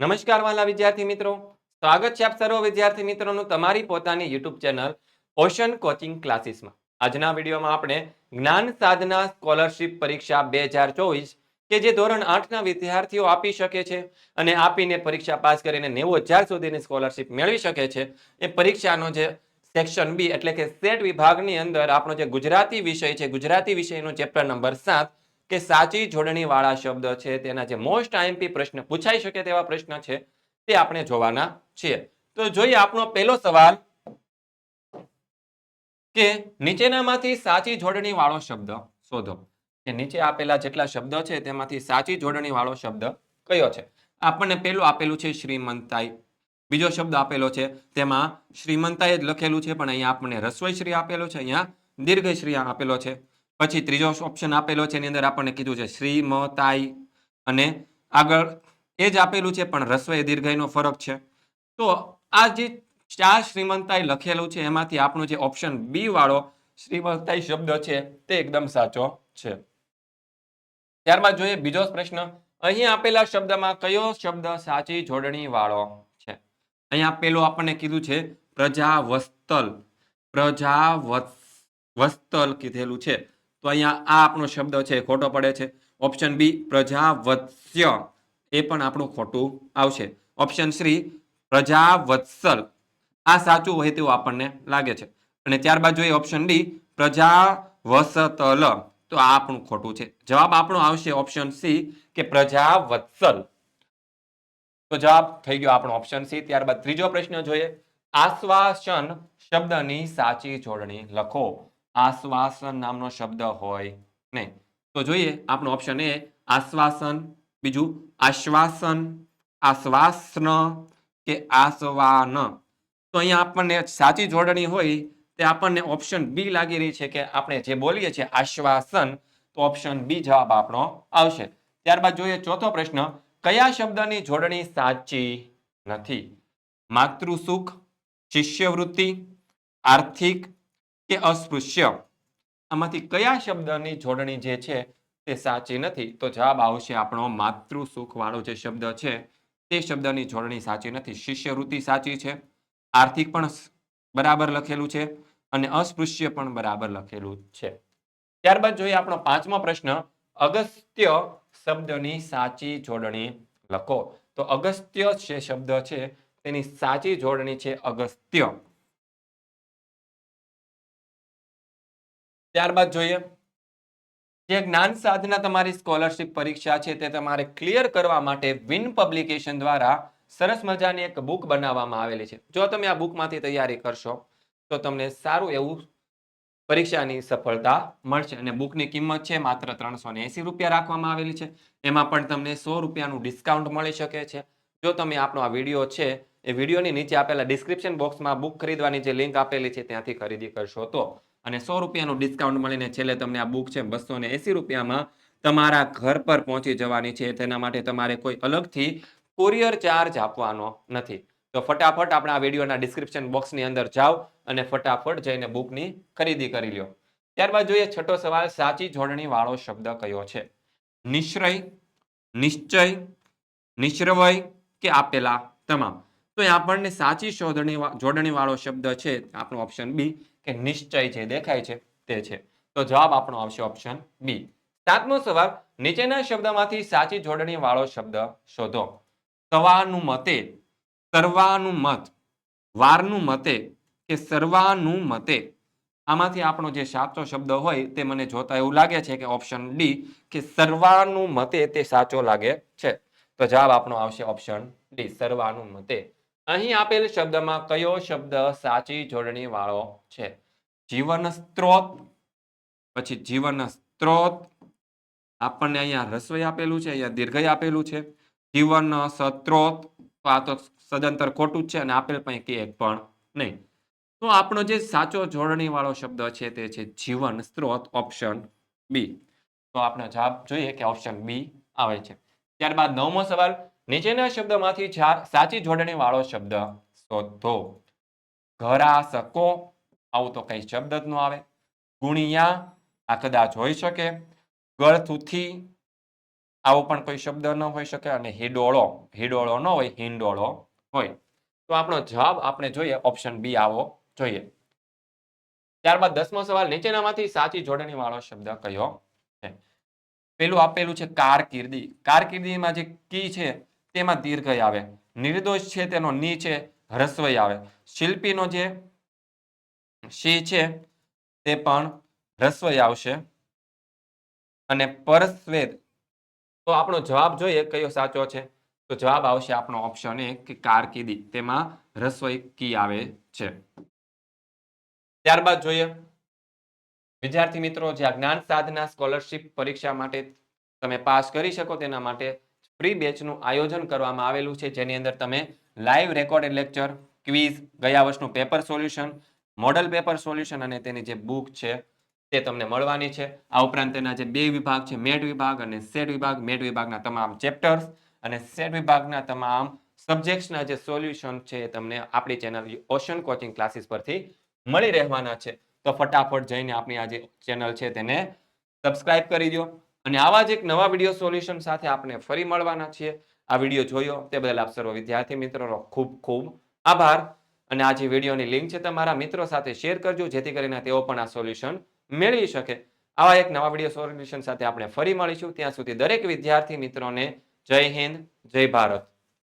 નમસ્કાર વાલા વિદ્યાર્થી મિત્રો. સ્વાગત છે આપ સર્વ વિદ્યાર્થી મિત્રોનું તમારી પોતાની યુટ્યુબ ચેનલ ઓશન કોચિંગ ક્લાસીસમાં. આજના વિડીયોમાં આપણે જ્ઞાન સાધના સ્કોલરશિપ પરીક્ષા બે હજાર ચોવીસ કે જે ધોરણ આઠના વિદ્યાર્થીઓ આપી શકે છે અને આપીને પરીક્ષા પાસ કરીને નેવું હજાર સુધીની સ્કોલરશિપ મેળવી શકે છે, એ પરીક્ષાનો જે સેક્શન બી એટલે કે સેટ વિભાગની અંદર આપણો જે ગુજરાતી વિષય છે, ગુજરાતી વિષયનો ચેપ્ટર નંબર સાત કે સાચી જોડણીવાળા શબ્દ છે, તેના જે મોસ્ટ આઈએમપી પ્રશ્ન પૂછાઈ શકે તેવા પ્રશ્ન છે, તે આપણે જોવાના છીએ. તો જોઈએ આપણો પહેલો સવાલ કે નીચેનામાંથી સાચી જોડણી વાળો શબ્દ શોધો. કે નીચે આપેલા જેટલા શબ્દો છે, તેમાંથી સાચી જોડણી વાળો શબ્દ કયો છે? આપણને પેલું આપેલું છે શ્રીમંતાઈ. બીજો શબ્દ આપેલો છે, તેમાં શ્રીમંતાઈ જ લખેલું છે, પણ અહીંયા આપણને રસોઈ શ્રી આપેલો છે, અહીંયા દીર્ઘશ્રી આપેલો છે. પછી ત્રીજો ઓપ્શન આપેલો છે, એની અંદર આપણને કીધું છે શ્રીમતાઈ. અને આગળ એ જ આપેલું છે, પણ રસોઈ દીર્ઘઈનો ફરક છે. તો આ જે ચાર શ્રીમંતાઈ લખેલું છે, એમાંથી આપણું જે ઓપ્શન બી વાળો શ્રીમંતાઈ શબ્દ છે, તે એકદમ સાચો છે. ત્યારબાદ જોઈએ બીજો પ્રશ્ન. અહીં આપેલા શબ્દમાં કયો શબ્દ સાચી જોડણી વાળો છે? અહીંયા આપેલું આપણને કીધું છે પ્રજાવસ્તલ પ્રજાવસ્તલ કીધેલું છે. તો અહીંયા આ આપણો શબ્દ છે ખોટો પડે છે. Option B પ્રજાવત્સ્ય. એ પણ આપણું ખોટું આવશે. ઓપ્શન શ્રી પ્રજાવત્સલ. આ સાચું હોય તેવું આપણને લાગે છે. અને ત્યારબાદ જોઈએ ઓપ્શન ડી પ્રજાવસતલ. તો આ આપણું ખોટું છે. જવાબ આપણો આવશે ઓપ્શન સી કે પ્રજાવત્સલ. તો જવાબ થઈ ગયો આપણો ઓપ્શન સી ત્યારબાદ ત્રીજો પ્રશ્ન જોઈએ. આશ્વાસન શબ્દની સાચી જોડણી લખો. આશ્વાસન નામનો શબ્દ હોય નહીં. તો જોઈએ આપણો ઓપ્શન એ આશ્વાસન, બીજું આશ્વાસન આશ્વાસન કે આસવાન. તો અહીંયા આપણને સાચી જોડણી હોય તે આપણને ઓપ્શન બી લાગી રહી છે કે આપણે જે બોલીએ છીએ આશ્વાસન, તો ઓપ્શન બી જવાબ આપણો આવશે. ત્યારબાદ જોઈએ ચોથો પ્રશ્ન, કયા શબ્દની જોડણી સાચી નથી? માતૃસુખ, શિષ્યવૃત્તિ, આર્થિક કે અસ્પૃશ્ય? આમાંથી કયા શબ્દની જોડણી જે છે તે સાચી નથી? તો જવાબ આવશે આપણો માતૃ વાળો જે શબ્દ છે, તે શબ્દની જોડણી સાચી નથી. શિષ્યવૃત્તિ સાચી છે, આર્થિક પણ બરાબર લખેલું છે અને અસ્પૃશ્ય પણ બરાબર લખેલું છે. ત્યારબાદ જોઈએ આપણો પાંચમો પ્રશ્ન, અગસ્ત્ય શબ્દની સાચી જોડણી લખો. તો અગસ્ત્ય જે શબ્દ છે, તેની સાચી જોડણી છે અગસ્ત્ય. ત્યારબાદ જોઈએ. જે જ્ઞાન સાધના તમારી સ્કોલરશિપ પરીક્ષા છે તે તમારે ક્લિયર કરવા માટે વિન પબ્લિકેશન દ્વારા સરસ મજાની એક બુક બનાવવામાં આવેલી છે. જો તમે આ બુકમાંથી તૈયારી કરશો, તો તમને સારું એવું પરીક્ષાની સફળતા મળશે અને બુકની કિંમત છે માત્ર ત્રણસો રૂપિયા રાખવામાં આવેલી છે. એમાં પણ તમને સો રૂપિયાનું ડિસ્કાઉન્ટ મળી શકે છે. જો તમે આપણો આ વીડિયો છે, એ વિડીયોની નીચે આપેલા ડિસ્ક્રિપ્શન બોક્સમાં બુક ખરીદવાની જે લિંક આપેલી છે ત્યાંથી ખરીદી કરશો તો અને સો રૂપિયાનું ડિસ્કાઉન્ટ મળીને છેલ્લે તમને આ બુક છે બસો ને એસી રૂપિયામાં તમારા ઘર પર પહોંચી જવાની છે. તેના માટે તમારે કોઈ અલગથી કુરિયર ચાર્જ આપવાનો નથી. તો ફટાફટ આપણા આ વિડીયોના ડિસ્ક્રિપ્શન બોક્સની અંદર જાઓ અને ફટાફટ જઈને બુકની ખરીદી કરી લ્યો. ત્યારબાદ જોઈએ છઠ્ઠો સવાલ, સાચી જોડણી વાળો શબ્દ કયો છે? નિશ્રય, નિશ્ચય, નિશ્રવય કે આપેલા? તમામ. તો એ આપણને સાચી શોધણી જોડણી વાળો શબ્દ છે. આપણો ઓપ્શન બી કે નિશ્ચય છે દેખાય છે તે છે. તો જવાબ આપણો આવશે ઓપ્શન બી સાતમો સવાલ, નીચેના શબ્દમાંથી સાચી જોડણી વાળો શબ્દ શોધો. સવાનું મતે સર્વાનું મત વારનું મતે કે સર્વાનું મતે આમાંથી આપણો જે સાચો શબ્દ હોય તે મને જોતા એવું લાગે છે કે ઓપ્શન ડી કે સર્વાનું મતે તે સાચો લાગે છે. તો જવાબ આપણો આવશે ઓપ્શન ડી સર્વાનુમતે. અહીં આપેલ શબ્દમાં કયો શબ્દ સાચી જોડણી વાળો છે? જીવન સ્ત્રોત, પછી જીવન સ્ત્રોત, આપણને અહીંયા રસોઈ આપેલું છે, અહીંયા દીર્ઘય આપેલું છે. જીવન સ્ત્રોત આ તો સદંતર ખોટું જ છે અને આપેલ પૈકી એક પણ નહીં. તો આપણો જે સાચો જોડણી વાળો શબ્દ છે તે છે જીવન સ્ત્રોત, ઓપ્શન બી. તો આપણે જવાબ જોઈએ કે ઓપ્શન બી આવે છે. ત્યારબાદ નવમો સવાલ નીચેના શબ્દમાંથી ચાર સાચી જોડણી વાળો શબ્દ શોધો. ઘરા શકો, આવું તો કઈ શબ્દ જ ન આવે. ગુણિયા, આ કદાચ હોઈ શકે. ગળથુથી, આવો પણ કોઈ શબ્દ ન હોઈ શકે અને હિડોળો હિડોળો ન હોય, હિંડોળો હોય. તો આપણો જવાબ આપણે જોઈએ, ઓપ્શન બી આવો જોઈએ. ત્યારબાદ દસમો સવાલ, નીચેનામાંથી સાચી જોડણી વાળો શબ્દ કયો છે? પેલું આપેલું છે કારકિર્દી. કારકિર્દીમાં જે કી છે તેમાં દીર્ઘ આવે. નિર્દોષ છે તેનો ની છે હ્રસ્વય આવે. શિલ્પીનો જે શી છે તે પણ હ્રસ્વય આવશે. અને પરસ્વેદ, તો આપણો જવાબ જોઈએ કયો સાચો છે? તો જવાબ આવશે આપણો ઓપ્શન એ કે કારકિર્દી. તેમાં હ્રસ્વય કી આવે છે. ત્યારબાદ જોઈએ. વિદ્યાર્થી મિત્રો જે જ્ઞાન સાધના સ્કોલરશિપ પરીક્ષા માટે તમે પાસ કરી શકો તેના માટે ફ્રી બેચનું આયોજન કરવામાં આવેલું છે, જેની અંદર તમે લાઈવ રેકોર્ડેડ લેક્ચર ક્વિઝ ગયા વર્ષનું paper solution model paper solution અને તેની જે બુક છે તે તમને મળવાની છે. આ ઉપરાંત તેના જે બે વિભાગ છે, મેટ વિભાગ અને સેટ વિભાગ. મેટ વિભાગના તમામ ચેપ્ટર્સ અને સેટ વિભાગના તમામ સબ્જેક્ટ્સના જે સોલ્યુશન છે એ તમને આપણી ચેનલ ઓશન કોચિંગ ક્લાસીસ પરથી મળી રહેવાના છે. તો ફટાફટ જઈને આપણી આ જે ચેનલ છે તેને સબસ્ક્રાઇબ કરી દો. અને આવા જ એક નવા વીડિયો સોલ્યુશન સાથે આપણે ફરી મળવાના છીએ. આ વીડિયો જોયો, તે બદલ આપ સર્વ વિદ્યાર્થી મિત્રોનો ખૂબ ખૂબ આભાર. અને આ જે વિડીયોની લિંક છે, તમારા મિત્રો સાથે શેર કરજો, જેથી કરીને તેઓ પણ આ સોલ્યુશન મેળવી શકે. આવા એક નવા વીડિયો સોલ્યુશન સાથે આપણે ફરી મળીશું. ત્યાં સુધી દરેક વિદ્યાર્થી મિત્રોને જય હિન્દ, જય ભારત.